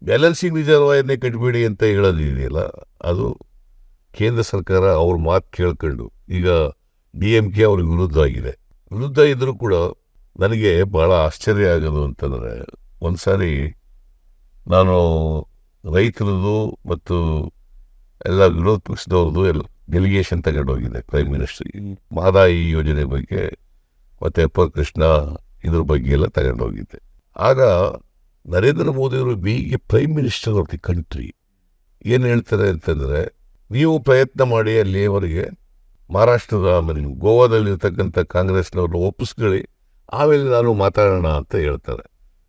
ಬ್ಯಾಲೆನ್ಸಿಂಗ್ ರಿಸರ್ವಾಯರ್ನೇ ಕಟ್ಟಬೇಡಿ ಅಂತ ಹೇಳೋದಿದೆಯಲ್ಲ, ಅದು ಕೇಂದ್ರ ಸರ್ಕಾರ ಅವ್ರ ಮಾತು ಕೇಳ್ಕೊಂಡು ಈಗ ಡಿ ಎಂ ಕೆ ಅವ್ರಿಗೆ ವಿರುದ್ಧ ಆಗಿದೆ. ವಿರುದ್ಧ ಇದ್ದರೂ ಕೂಡ ನನಗೆ ಭಾಳ ಆಶ್ಚರ್ಯ ಆಗೋದು ಅಂತಂದರೆ ಒಂದು ಸಾರಿ ನಾನು ರೈತರದು ಮತ್ತು ಎಲ್ಲ ವಿರೋಧ ಪಕ್ಷದವ್ರದ್ದು ಎಲ್ಲ ಡೆಲಿಗೇಷನ್ ತಗೊಂಡೋಗಿದ್ದೆ ಪ್ರೈಮ್ ಮಿನಿಸ್ಟ್ರಿಗೆ ಮಹದಾಯಿ ಯೋಜನೆ ಬಗ್ಗೆ ಮತ್ತು ಎಪ್ಪ ಕೃಷ್ಣ ಇದ್ರ ಬಗ್ಗೆ ಎಲ್ಲ ತಗೊಂಡೋಗಿದ್ದೆ ಆಗ ನರೇಂದ್ರ ಮೋದಿಯವರು became prime minister of the country ಏನು ಹೇಳ್ತಾರೆ ಅಂತಂದರೆ ನೀವು ಪ್ರಯತ್ನ ಮಾಡಿ ಅಲ್ಲಿಯವರೆಗೆ ಮಹಾರಾಷ್ಟ್ರದ ಆಮೇಲೆ ಗೋವಾದಲ್ಲಿರ್ತಕ್ಕಂಥ ಕಾಂಗ್ರೆಸ್ನವ್ರನ್ನ ಒಪ್ಪಿಸ್ಕೊಳ್ಳಿ. ಆಮೇಲೆ ನಾನು ಮಾತಾಡೋಣ ಅಂತ ಹೇಳ್ತಾರೆ.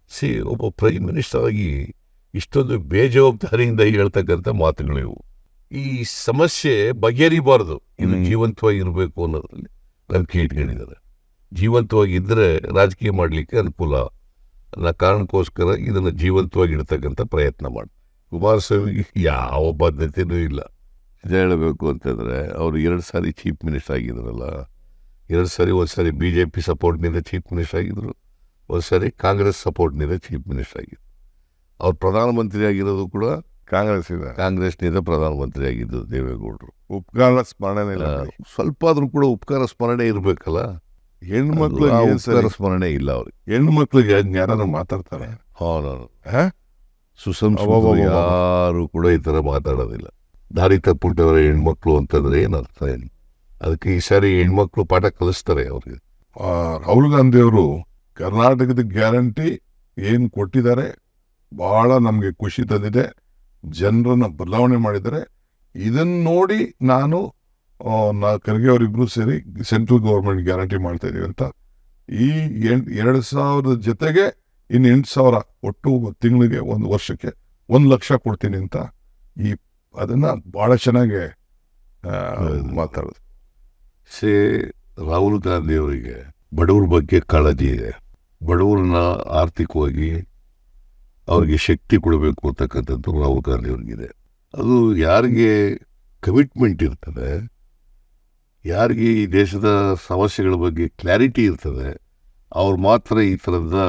ಸಿ ಒಬ್ಬ ಪ್ರೈಮ್ ಮಿನಿಸ್ಟರ್ ಆಗಿ ಇಷ್ಟೊಂದು ಬೇಜವಾಬ್ದಾರಿಯಿಂದ ಹೇಳ್ತಕ್ಕಂಥ ಮಾತುಗಳಿವು ಈ ಸಮಸ್ಯೆ ಬಗೆಹರಿಬಾರ್ದು. ಇದು. ಜೀವಂತವಾಗಿ ಇರಬೇಕು ಅನ್ನೋದ್ರಲ್ಲಿ ನಂಬಿಕೆ ಇಟ್ಕೊಂಡಿದ್ದಾರೆ ಜೀವಂತವಾಗಿ ಇದ್ದರೆ ರಾಜಕೀಯ ಮಾಡಲಿಕ್ಕೆ ಅನುಕೂಲ. ಅನ್ನೋ ಕಾರಣಕ್ಕೋಸ್ಕರ ಇದನ್ನು ಜೀವಂತವಾಗಿ ಇಡ್ತಕ್ಕಂಥ ಪ್ರಯತ್ನ ಮಾಡಿ ಕುಮಾರಸ್ವಾಮಿಗೆ ಯಾವ ಬದ್ಧತೆಯೂ ಇಲ್ಲ. ನಿಜ ಹೇಳಬೇಕು ಅಂತಂದರೆ ಅವರು ಎರಡು ಸಾರಿ ಚೀಫ್ ಮಿನಿಸ್ಟರ್ ಆಗಿದ್ರಲ್ಲ ಎರಡು ಸಾರಿ ಒಂದು ಸಾರಿ ಬಿ ಜೆ ಪಿ ಸಪೋರ್ಟ್ನಿಂದ ಚೀಫ್ ಮಿನಿಸ್ಟರ್ ಆಗಿದ್ದರು ಒಂದು ಸಾರಿ ಕಾಂಗ್ರೆಸ್ ಸಪೋರ್ಟ್ನಿಂದ ಚೀಫ್ ಮಿನಿಸ್ಟರ್ ಆಗಿದ್ರು. ಅವ್ರು ಪ್ರಧಾನಮಂತ್ರಿ ಆಗಿರೋದು ಕೂಡ ಕಾಂಗ್ರೆಸ್ ಕಾಂಗ್ರೆಸ್ನಿಂದ ಪ್ರಧಾನಮಂತ್ರಿ ಆಗಿದ್ದು ದೇವೇಗೌಡರು. ಉಪಕಾರ ಸ್ಮರಣೆ ಇಲ್ಲ ಸ್ವಲ್ಪ ಆದರೂ ಕೂಡ ಉಪಕಾರ ಸ್ಮರಣೆ ಇರಬೇಕಲ್ಲ? ಹೆಣ್ಮಕ್ಳು ಉಪಕಾರ ಸ್ಮರಣೆ ಇಲ್ಲ ಅವ್ರಿಗೆ. ಹೆಣ್ಮಕ್ಳಿಗೆ ಯಾರು ಮಾತಾಡ್ತಾರೆ? ಹಾ ಸುಸಂಸ್ಕೃತ. ಯಾರು ಕೂಡ ಈ ಥರ ಮಾತಾಡೋದಿಲ್ಲ. ದಾರಿ ತಪ್ಪಿಟ್ಟವರ ಹೆಣ್ಮಕ್ಳು ಅಂತಂದ್ರೆ ಏನು ಅರ್ಥ ಏನು? ಅದಕ್ಕೆ ಈ ಸಾರಿ ಹೆಣ್ಮಕ್ಳು ಪಾಠ ಕಲಿಸ್ತಾರೆ ಅವ್ರಿಗೆ. ರಾಹುಲ್ ಗಾಂಧಿ ಅವರು ಕರ್ನಾಟಕದ ಗ್ಯಾರಂಟಿ ಏನು ಕೊಟ್ಟಿದ್ದಾರೆ? ಬಹಳ ನಮಗೆ ಖುಷಿ ತಂದಿದೆ. ಜನರನ್ನ ಬದಲಾವಣೆ ಮಾಡಿದ್ದಾರೆ. ಇದನ್ನ ನೋಡಿ ನಾನು ನಾ ಖರ್ಗೆ ಅವರಿಬ್ರು ಸೇರಿ ಸೆಂಟ್ರಲ್ ಗೌರ್ಮೆಂಟ್ ಗ್ಯಾರಂಟಿ ಮಾಡ್ತಾ ಇದೀವಿ ಅಂತ. ಈ ಎರಡು ಸಾವಿರದ ಜೊತೆಗೆ ಇನ್ನು ಎಂಟು ಸಾವಿರ ಒಟ್ಟು ತಿಂಗಳಿಗೆ ಒಂದು ವರ್ಷಕ್ಕೆ ಒಂದು ಲಕ್ಷ ಕೊಡ್ತೀನಿ ಅಂತ ಈ ಅದನ್ನ ಬಹಳ ಚೆನ್ನಾಗಿ. ಮಾತಾಡೋದು. ಸೇ ರಾಹುಲ್ ಗಾಂಧಿ ಅವರಿಗೆ ಬಡವ್ರ ಬಗ್ಗೆ ಕಾಳಜಿ ಇದೆ. ಬಡವ್ರನ್ನ ಆರ್ಥಿಕವಾಗಿ ಅವ್ರಿಗೆ ಶಕ್ತಿ ಕೊಡಬೇಕು ಅಂತಕ್ಕಂಥದ್ದು ರಾಹುಲ್ ಗಾಂಧಿ ಅವ್ರಿಗಿದೆ. ಅದು ಯಾರಿಗೆ ಕಮಿಟ್ಮೆಂಟ್ ಇರ್ತದೆ ಯಾರಿಗೆ ಈ ದೇಶದ ಸಮಸ್ಯೆಗಳ ಬಗ್ಗೆ ಕ್ಲಾರಿಟಿ ಇರ್ತದೆ ಅವ್ರು ಮಾತ್ರ ಈ ಥರದ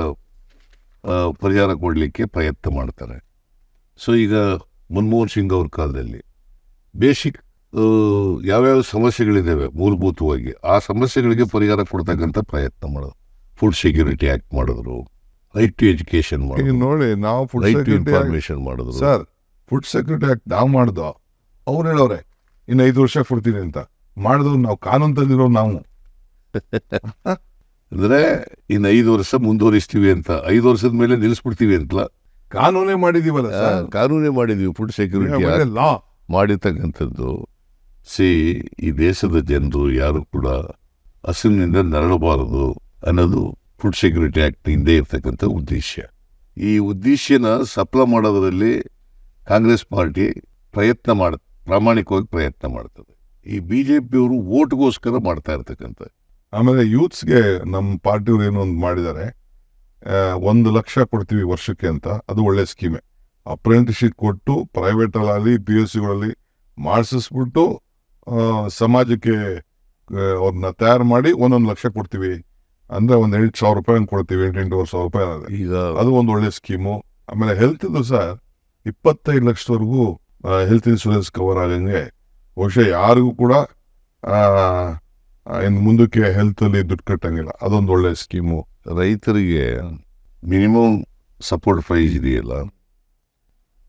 ಪರಿಹಾರ ಕೊಡಲಿಕ್ಕೆ ಪ್ರಯತ್ನ ಮಾಡ್ತಾರೆ. ಸೊ ಈಗ ಮನಮೋಹನ್ ಸಿಂಗ್ ಅವ್ರ ಕಾಲದಲ್ಲಿ. ಬೇಸಿಕ್ ಯಾವ್ಯಾವ ಸಮಸ್ಯೆಗಳಿದ್ದಾವೆ ಮೂಲಭೂತವಾಗಿ ಆ ಸಮಸ್ಯೆಗಳಿಗೆ ಪರಿಹಾರ ಕೊಡ್ತಕ್ಕಂಥ ಪ್ರಯತ್ನ ಮಾಡೋದು ಫುಡ್ ಸೆಕ್ಯೂರಿಟಿ ಆಕ್ಟ್ ಮಾಡಿದ್ರು ರೈಟ್ ಟು ಎಜುಕೇಶನ್ ಮಾಡಿದ್ರು ನೋಡಿ ನಾವು ಫುಡ್ ಇನ್ಫಾರ್ಮೇಶನ್ ಮಾಡಿದ್ರು. ಸರ್ ಫುಡ್ ಸೆಕ್ಯೂರಿಟಿ ಆಕ್ಟ್ ನಾವು ಮಾಡ್ದೋ ಅವ್ರು ಹೇಳೋರೆ ಇನ್ನು ಐದು ವರ್ಷ ಕೊಡ್ತೀನಿ ಅಂತ. ಮಾಡಿದವ್ರು ನಾವು ಕಾನೂನು ತಂದಿರೋ ನಾವು. ಅಂದರೆ ಇನ್ನು ಐದು ವರ್ಷ ಮುಂದುವರಿಸ್ತೀವಿ ಅಂತ ಐದು ವರ್ಷದ ಮೇಲೆ ನಿಲ್ಲಿಸ್ಬಿಡ್ತೀವಿ ಅಂತಲ್ಲ? ಕಾನೂನೇ ಮಾಡಿದೀವಲ್ಲ ಕಾನೂನೇ ಮಾಡಿದೀವಿ ಫುಡ್ ಸೆಕ್ಯೂರಿಟಿ ಲಾ ಮಾಡಿರ್ತಕ್ಕಂಥದ್ದು. ಸಿ ಈ ದೇಶದ ಜನರು ಯಾರು ಕೂಡ ಹಸಿವಿನಿಂದ ನರಳಬಾರದು ಅನ್ನೋದು ಫುಡ್ ಸೆಕ್ಯೂರಿಟಿ ಆ್ಯಕ್ಟ್ ಹಿಂದೆ ಇರ್ತಕ್ಕಂಥ ಉದ್ದೇಶ. ಈ ಉದ್ದೇಶನ ಸಫಲ ಮಾಡೋದರಲ್ಲಿ ಕಾಂಗ್ರೆಸ್ ಪಾರ್ಟಿ ಪ್ರಯತ್ನ ಮಾಡ ಪ್ರಾಮಾಣಿಕವಾಗಿ ಪ್ರಯತ್ನ ಮಾಡ್ತದೆ. ಈ ಬಿ ಜೆ ಪಿಯವರು ಓಟ್ಗೋಸ್ಕರ ಮಾಡ್ತಾ ಇರ್ತಕ್ಕಂಥ ಆಮೇಲೆ ಯೂತ್ಸ್ಗೆ ನಮ್ಮ ಪಾರ್ಟಿಯವ್ರು ಏನೋ ಒಂದು ಮಾಡಿದ್ದಾರೆ. ಒಂದು ಲಕ್ಷ ಕೊಡ್ತೀವಿ ವರ್ಷಕ್ಕೆ ಅಂತ. ಅದು ಒಳ್ಳೆ ಸ್ಕೀಮೆ. ಅಪ್ರೆಂಟಿಸ್ಶಿಪ್ ಕೊಟ್ಟು ಪ್ರೈವೇಟ್ ಅಲ್ಲಿ ಪಿ ಯು ಸಿಗಳಲ್ಲಿ ಮಾಡಿಸಿಸ್ಬಿಟ್ಟು ಸಮಾಜಕ್ಕೆ ಅವ್ರನ್ನ ತಯಾರು ಮಾಡಿ ಒಂದೊಂದು ಲಕ್ಷ ಕೊಡ್ತೀವಿ. ಅಂದ್ರೆ ಒಂದು ಎಂಟು ಸಾವಿರ ರೂಪಾಯಿ ಹಂಗ್ ಕೊಡ್ತೀವಿ ಎಂಟು ಎಂಟೂವರೆ ಸಾವಿರ ರೂಪಾಯಿ ಅದೇ. ಈಗ ಅದು ಒಂದು ಒಳ್ಳೆ ಸ್ಕೀಮು. ಆಮೇಲೆ ಹೆಲ್ತ್ ಸರ್ ಇಪ್ಪತ್ತೈದು ಲಕ್ಷದವರೆಗೂ ಹೆಲ್ತ್ ಇನ್ಶೂರೆನ್ಸ್ ಕವರ್ ಆಗಂಗೆ. ಬಹುಶಃ ಯಾರಿಗೂ ಕೂಡ ಇನ್ನು ಮುಂದಕ್ಕೆ ಹೆಲ್ತ್ ಅಲ್ಲಿ ದುಡ್ಡು ಕಟ್ಟಂಗಿಲ್ಲ. ಅದೊಂದು ಒಳ್ಳೆ ಸ್ಕೀಮು. ರೈತರಿಗೆ ಮಿನಿಮಮ್ ಸಪೋರ್ಟ್ ಪ್ರೈಸ್ ಇದೆಯಲ್ಲ,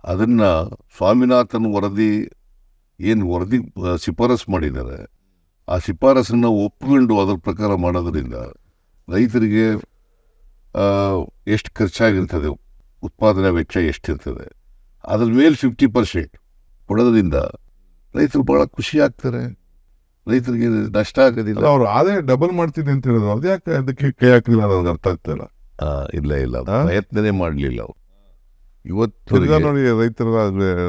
ಅದನ್ನು ಸ್ವಾಮಿನಾಥನ್ ವರದಿ ಏನು ವರದಿ ಶಿಫಾರಸು ಮಾಡಿದ್ದಾರೆ, ಆ ಶಿಫಾರಸನ್ನು ಒಪ್ಪಿಕೊಂಡು ಅದರ ಪ್ರಕಾರ ಮಾಡೋದರಿಂದ ರೈತರಿಗೆ ಎಷ್ಟು ಖರ್ಚಾಗಿರ್ತದೆ, ಉತ್ಪಾದನೆ ವೆಚ್ಚ ಎಷ್ಟಿರ್ತದೆ, ಅದ್ರ ಮೇಲೆ ಫಿಫ್ಟಿ ಪರ್ಸೆಂಟ್ ಕೊಡೋದ್ರಿಂದ ರೈತರು ಭಾಳ ಖುಷಿ ಆಗ್ತಾರೆ. ರೈತರಿಗೆ ನಷ್ಟ ಆಗೋದಿಲ್ಲ. ಅವ್ರು ಆದಾಯ ಡಬಲ್ ಮಾಡ್ತೀನಿ ಅಂತ ಹೇಳಿದ್ರು. ಅದ್ಯಾಕೆ ಅದಕ್ಕೆ ಕೈ ಹಾಕಲಿಲ್ಲ ನನಗೆ ಅರ್ಥ ಆಗ್ತಾ ಇಲ್ಲ. ಇಲ್ಲ ಇಲ್ಲ. ಪ್ರಯತ್ನನೇ ಮಾಡಲಿಲ್ಲ ಅವರು. ಇವತ್ತು ನೋಡಿ ರೈತರ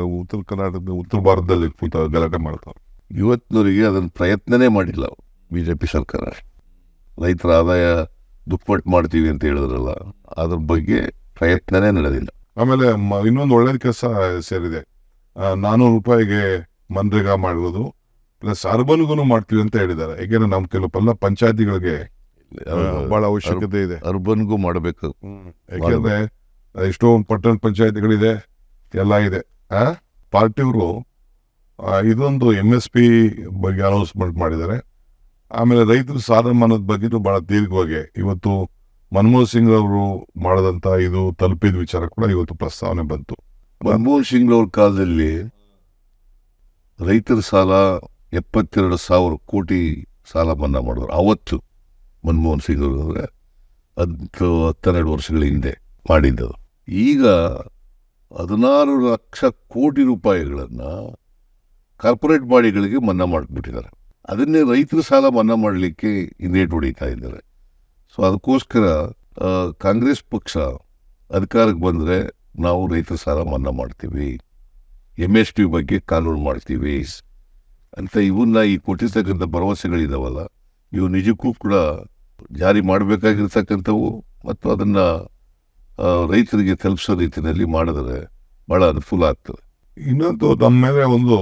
ಉತ್ತರ ಕರ್ನಾಟಕದ ಉತ್ತರ ಭಾರತದಲ್ಲಿ ಕೂತ ಗಲಾಟೆ ಮಾಡ್ತಾರೆ. ಇವತ್ತಿನವರಿಗೆ ಅದನ್ನು ಪ್ರಯತ್ನನೇ ಮಾಡಿಲ್ಲ ಬಿ ಜೆ ಪಿ ಸರ್ಕಾರ. ರೈತರ ಆದಾಯ ದುಪ್ಪಟ್ಟು ಮಾಡ್ತೀವಿ ಅಂತ ಹೇಳಿದ್ರಲ್ಲ ಅದ್ರ ಬಗ್ಗೆ ಪ್ರಯತ್ನನೇ ನಡೆದಿಲ್ಲ. ಆಮೇಲೆ ಇನ್ನೊಂದು ಒಳ್ಳೇದು ಕೆಲಸ ಸೇರಿದೆ. ಆ, ನಾನೂರು ರೂಪಾಯಿಗೆ ಮನ್ರೇಗಾ ಮಾಡುವುದು ಪ್ಲಸ್ ಅರ್ಬನ್ಗೂ ಮಾಡ್ತೀವಿ ಅಂತ ಹೇಳಿದ್ದಾರೆ. ಯಾಕೆಂದ್ರೆ ನಮ್ಮ ಕೆಲವೆಲ್ಲ ಪಂಚಾಯತಿಗಳಿಗೆ ಬಹಳ ಅವಶ್ಯಕತೆ ಇದೆ. ಅರ್ಬನ್ಗೂ ಮಾಡಬೇಕು. ಯಾಕೆಂದ್ರೆ ಎಷ್ಟೊಂದು ಪಟ್ಟಣ ಪಂಚಾಯತಿಗಳಿದೆ ಎಲ್ಲ ಇದೆ. ಆ ಪಾರ್ಟಿಯವರು ಇದೊಂದು ಎಂ ಎಸ್ ಪಿ ಬಗ್ಗೆ ಅನೌನ್ಸ್ಮೆಂಟ್ ಮಾಡಿದ್ದಾರೆ. ಆಮೇಲೆ ರೈತರ ಸಾಲ ಮನ್ನದ ಬಗ್ಗೆನೂ ಬಹಳ ದೀರ್ಘವಾಗಿ ಇವತ್ತು ಮನಮೋಹನ್ ಸಿಂಗ್ ಅವರು ಮಾಡದಂತ ಇದು ತಲುಪಿದ ವಿಚಾರ ಕೂಡ ಇವತ್ತು ಪ್ರಸ್ತಾವನೆ ಬಂತು. ಮನಮೋಹನ್ ಸಿಂಗ್ ಅವ್ರ ಕಾಲದಲ್ಲಿ ರೈತರ ಸಾಲ ಎಪ್ಪತ್ತೆರಡು ಸಾವಿರ ಕೋಟಿ ಸಾಲ ಮನ್ನಾ ಮಾಡಿದ್ರು. ಅವತ್ತು ಮನಮೋಹನ್ ಸಿಂಗ್ ಅವರು ಹತ್ತು, ಹತ್ತೆರಡು ವರ್ಷಗಳ ಹಿಂದೆ ಮಾಡಿದ್ದದು. ಈಗ ಹದಿನಾರು ಲಕ್ಷ ಕೋಟಿ ರೂಪಾಯಿಗಳನ್ನು ಕಾರ್ಪೊರೇಟ್ ಬಾಡಿಗಳಿಗೆ ಮನ್ನಾ ಮಾಡಿಬಿಟ್ಟಿದ್ದಾರೆ. ಅದನ್ನೇ ರೈತರ ಸಾಲ ಮನ್ನಾ ಮಾಡಲಿಕ್ಕೆ ಹಿಂದೇಟು ಹೊಡಿತಾ ಇದ್ದಾರೆ. ಸೊ, ಅದಕ್ಕೋಸ್ಕರ ಕಾಂಗ್ರೆಸ್ ಪಕ್ಷ ಅಧಿಕಾರಕ್ಕೆ ಬಂದರೆ ನಾವು ರೈತರ ಸಾಲ ಮನ್ನಾ ಮಾಡ್ತೀವಿ. ಎಂ ಎಸ್ ಟಿ ಬಗ್ಗೆ ಕಾನೂನು ಮಾಡ್ತೀವಿ. ಅಂತ ಇವನ್ನ ಈ ಕೊಟ್ಟಿರ್ತಕ್ಕಂಥ ಭರವಸೆಗಳಿದಾವಲ್ಲ, ಇವು ನಿಜಕ್ಕೂ ಕೂಡ ಜಾರಿ ಮಾಡಬೇಕಾಗಿರ್ತಕ್ಕಂಥವು ಮತ್ತು ಅದನ್ನು ರೈತರಿಗೆ ತಲುಪಿಸೋ ರೀತಿಯಲ್ಲಿ ಮಾಡಿದ್ರೆ ಭಾಳ ಅನುಕೂಲ ಆಗ್ತದೆ. ಇನ್ನೊಂದು ನಮ್ಮ ಮೇಲೆ ಒಂದು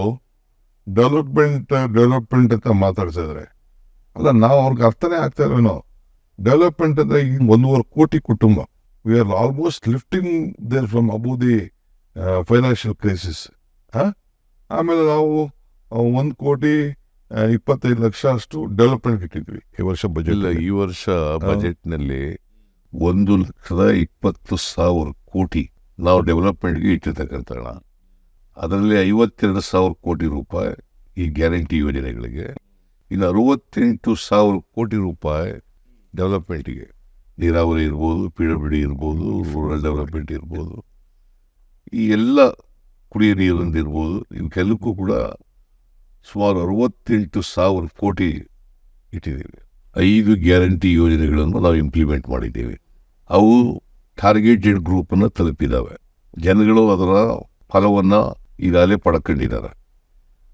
ಡೆವಲಪ್ಮೆಂಟ್ ಡೆವಲಪ್ಮೆಂಟ್ ಅಂತ ಮಾತಾಡ್ಸಿದ್ರೆ, ಅಲ್ಲ, ನಾವು ಅವ್ರಿಗೆ ಅರ್ಥನೇ ಆಗ್ತಾ ಡೆವಲಪ್ಮೆಂಟ್ ಅಂದ್ರೆ ಈಗ ಒಂದೂವರೆ ಕೋಟಿ ಕುಟುಂಬ. We are almost lifting there from above the financial crisis ಆಮೇಲೆ ನಾವು ಒಂದು ಕೋಟಿ ಇಪ್ಪತ್ತೈದು ಲಕ್ಷ ಅಷ್ಟು ಡೆವಲಪ್ಮೆಂಟ್ ಇಟ್ಟಿದ್ವಿ ಈ ವರ್ಷ ಬಜೆಟ್ ಈ ವರ್ಷ ಬಜೆಟ್ನಲ್ಲಿ ಒಂದು ಲಕ್ಷದ ಇಪ್ಪತ್ತು ಸಾವಿರ ಕೋಟಿ ನಾವು ಡೆವಲಪ್ಮೆಂಟ್ಗೆ ಇಟ್ಟಿರ್ತಕ್ಕಂಥ ಅದರಲ್ಲಿ ಐವತ್ತೆರಡು ಸಾವಿರ ಕೋಟಿ ರೂಪಾಯಿ ಈ ಗ್ಯಾರಂಟಿ ಯೋಜನೆಗಳಿಗೆ ಇನ್ನು ಅರವತ್ತೆಂಟು ಸಾವಿರ ಕೋಟಿ ರೂಪಾಯಿ ಡೆವಲಪ್ಮೆಂಟಿಗೆ ನೀರಾವರಿ ಇರ್ಬೋದು ಪಿ ಡಬ್ಲ್ಯೂ ಡಿ ಇರ್ಬೋದು ರೂರಲ್ ಡೆವಲಪ್ಮೆಂಟ್ ಇರ್ಬೋದು. ಈ ಎಲ್ಲ ಕುಡಿಯ ನೀರಿಂದ ಇರ್ಬೋದು ಇವಕ್ಕೆಲ್ಲಕ್ಕೂ ಕೂಡ ಸುಮಾರು ಅರವತ್ತೆಂಟು ಸಾವಿರ ಕೋಟಿ ಇಟ್ಟಿದ್ದೀವಿ. ಐದು ಗ್ಯಾರಂಟಿ ಯೋಜನೆಗಳನ್ನು ನಾವು ಇಂಪ್ಲಿಮೆಂಟ್ ಮಾಡಿದ್ದೇವೆ. ಅವು ಟಾರ್ಗೆಟೆಡ್ ಗ್ರೂಪನ್ನು ತಲುಪಿದ್ದಾವೆ ಜನಗಳು ಅದರ ಫಲವನ್ನು ಈಗಾಗಲೇ ಪಡ್ಕೊಂಡಿದ್ದಾರೆ.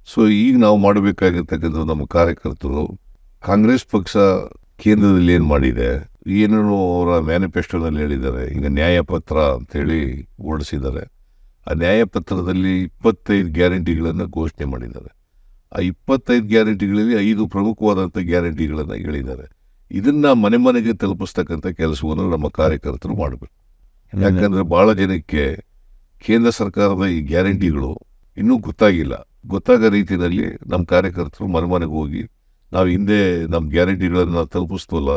ಸೊ ಈಗ ನಾವು ಮಾಡಬೇಕಾಗಿರ್ತಕ್ಕಂಥ ನಮ್ಮ ಕಾರ್ಯಕರ್ತರು, ಕಾಂಗ್ರೆಸ್ ಪಕ್ಷ ಕೇಂದ್ರದಲ್ಲಿ ಏನು ಮಾಡಿದೆ? ಏನೇನು ಅವರ ಮ್ಯಾನಿಫೆಸ್ಟೋದಲ್ಲಿ ಹೇಳಿದ್ದಾರೆ? ಈಗ ನ್ಯಾಯಪತ್ರ ಅಂತೇಳಿ ಓಡಿಸಿದ್ದಾರೆ ಆ ನ್ಯಾಯಪತ್ರದಲ್ಲಿ ಇಪ್ಪತ್ತೈದು ಗ್ಯಾರಂಟಿಗಳನ್ನು ಘೋಷಣೆ ಮಾಡಿದ್ದಾರೆ. ಆ ಇಪ್ಪತ್ತೈದು ಗ್ಯಾರಂಟಿಗಳಲ್ಲಿ ಐದು ಪ್ರಮುಖವಾದಂಥ ಗ್ಯಾರಂಟಿಗಳನ್ನು ಹೇಳಿದ್ದಾರೆ. ಇದನ್ನ ಮನೆ ಮನೆಗೆ ತಲುಪಿಸ್ತಕ್ಕಂಥ ಕೆಲಸವನ್ನು ನಮ್ಮ ಕಾರ್ಯಕರ್ತರು ಮಾಡಬೇಕು. ಯಾಕಂದ್ರೆ ಭಾಳ ಜನಕ್ಕೆ ಕೇಂದ್ರ ಸರ್ಕಾರದ ಈ ಗ್ಯಾರಂಟಿಗಳು ಇನ್ನೂ ಗೊತ್ತಾಗಿಲ್ಲ. ಗೊತ್ತಾಗೋ ರೀತಿಯಲ್ಲಿ ನಮ್ಮ ಕಾರ್ಯಕರ್ತರು ಮನೆ ಮನೆಗೆ ಹೋಗಿ ನಾವು ಹಿಂದೆ ನಮ್ಮ ಗ್ಯಾರಂಟಿಗಳನ್ನು ತಲುಪಿಸ್ತವಲ್ಲ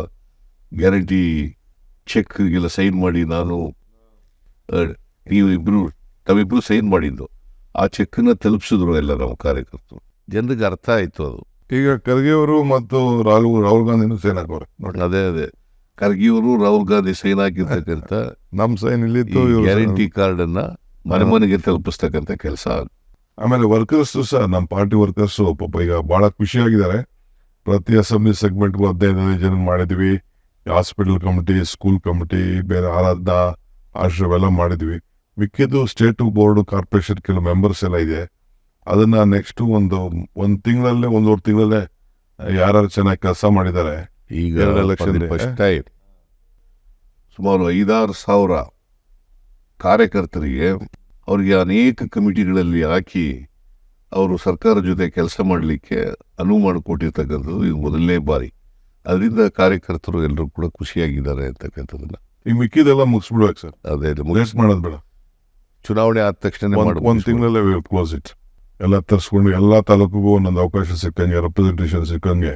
ಗ್ಯಾರಂಟಿ ಚೆಕ್ಗೆಲ್ಲ ಸೈನ್ ಮಾಡಿ ನಾನು ನೀವು ಇಬ್ಬರು ತಾವಿಬ್ಬರು ಸೈನ್ ಮಾಡಿದ್ದು. ಆ ಚೆಕ್ಕನ್ನು ತಲುಪಿಸಿದ್ರು ಎಲ್ಲ ನಮ್ಮ ಕಾರ್ಯಕರ್ತರು. ಜನರಿಗೆ ಅರ್ಥ ಆಯ್ತು ಅದು. ಈಗ ಖರ್ಗೆಯವರು ಮತ್ತು ರಾಹುಲ್ ರಾಹುಲ್ ಗಾಂಧಿನೂ ಸೈನ್ ಹಾಕೋರೆ. ನೋಡಿ. ಅದೇ ಅದೇ. ಖರ್ಗೆಯವರು ರಾಹುಲ್ ಗಾಂಧಿ ಸೈನ್ ಹಾಕಿರ್ತಕ್ಕಂಥ ನಮ್ ಸೈನ್ ಇಲ್ಲಿ ಗ್ಯಾರಂಟಿ ಕಾರ್ಡ್ ಅನ್ನ ಮನೆ ಮನೆಗೆ ತಲುಪಿಸ್ತಕ್ಕಂಥ ಕೆಲಸ ಆಮೇಲೆ ವರ್ಕರ್ಸ್ ಸಹ ನಮ್ಮ ಪಾರ್ಟಿ ವರ್ಕರ್ಸ್ ಪಾಪ ಈಗ ಬಹಳ ಖುಷಿಯಾಗಿದ್ದಾರೆ. ಪ್ರತಿ ಅಸೆಂಬ್ಲಿ ಸೆಗ್ಮೆಂಟ್ಗೂ ಹದಿನೈದು ಹದಿನೈದು ಜನ ಮಾಡಿದ್ವಿ. ಹಾಸ್ಪಿಟಲ್ ಕಮಿಟಿ ಸ್ಕೂಲ್ ಕಮಿಟಿ ಬೇರೆ ಆರಾಧ ಆಶ್ರಮ ಎಲ್ಲ ಮಾಡಿದ್ವಿ. ಮಿಕ್ಕಿದ್ದು ಸ್ಟೇಟ್ ಬೋರ್ಡ್ ಕಾರ್ಪೊರೇಷನ್ ಕೆಲವು ಮೆಂಬರ್ಸ್ ಎಲ್ಲ ಇದೆ. ಅದನ್ನ ನೆಕ್ಸ್ಟ್ ಒಂದು ಒಂದು ತಿಂಗಳಲ್ಲೇ ಒಂದೂವರೆ ತಿಂಗಳಲ್ಲೇ ಯಾರು ಚೆನ್ನಾಗಿ ಕೆಲಸ ಮಾಡಿದ್ದಾರೆ ಈಗ ಎರಡು ಫಸ್ಟ್ ಟೈಮ್ ಸುಮಾರು ಐದಾರು ಸಾವಿರ ಕಾರ್ಯಕರ್ತರಿಗೆ ಅವರಿಗೆ ಅನೇಕ ಕಮಿಟಿಗಳಲ್ಲಿ ಹಾಕಿ ಅವರು ಸರ್ಕಾರ ಜೊತೆ ಕೆಲಸ ಮಾಡಲಿಕ್ಕೆ ಅನುವು ಮಾಡಿಕೊಟ್ಟಿರ್ತಕ್ಕಂಥದ್ದು ಇದು ಮೊದಲನೇ ಬಾರಿ. ಅದರಿಂದ ಕಾರ್ಯಕರ್ತರು ಎಲ್ಲರೂ ಕೂಡ ಖುಷಿಯಾಗಿದ್ದಾರೆ ಅಂತಕ್ಕಂಥದ್ದನ್ನ. ಈಗ ಮಿಕ್ಕಿದೆಲ್ಲ ಮುಗಿಸ್ಬಿಡ್ಬೇಕು ಸರ್. ಅದೇ ಮುಗಿಸ್ ಮಾಡೋದು ಬೇಡ. ಚುನಾವಣೆ ಆದ ತಕ್ಷಣ ಒಂದು ತಿಂಗಳಲ್ಲೇ ಕ್ಲೋಸ್ ಇಟ್ ಎಲ್ಲ ತರಿಸ್ಕೊಂಡು ಎಲ್ಲ ತಾಲೂಕಿಗೂ ಒಂದೊಂದು ಅವಕಾಶ ಸಿಕ್ಕಂಗೆ ರೆಪ್ರೆಸೆಂಟೇಷನ್ ಸಿಕ್ಕಂಗೆ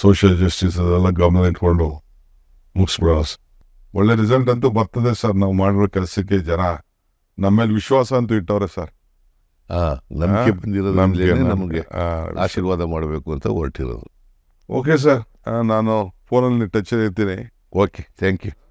ಸೋಷಿಯಲ್ ಜಸ್ಟಿಸ್ ಅದೆಲ್ಲ ಗಮನ ಇಟ್ಕೊಂಡು ಮುಗಿಸ್ಬಿಡೋ ಒಳ್ಳೆ ರಿಸಲ್ಟ್ ಅಂತೂ ಬರ್ತದೆ ಸರ್. ನಾವು ಮಾಡಿರೋ ಕೆಲಸಕ್ಕೆ ಜನ ನಮ್ಮ ಮೇಲೆ ವಿಶ್ವಾಸ ಅಂತೂ ಇಟ್ಟವ್ರೆ ಸರ್. ನಂಬಿಕೆ ಬಂದಿರೋದು ನಮಗೆ ಆಶೀರ್ವಾದ ಆಶೀರ್ವಾದ ಮಾಡಬೇಕು ಅಂತ ಹೊರಟಿರೋದು. Okay sir. ನಾನು ಫೋನಲ್ಲಿ ಟಚ್ ಇರ್ತೀನಿ. Okay thank you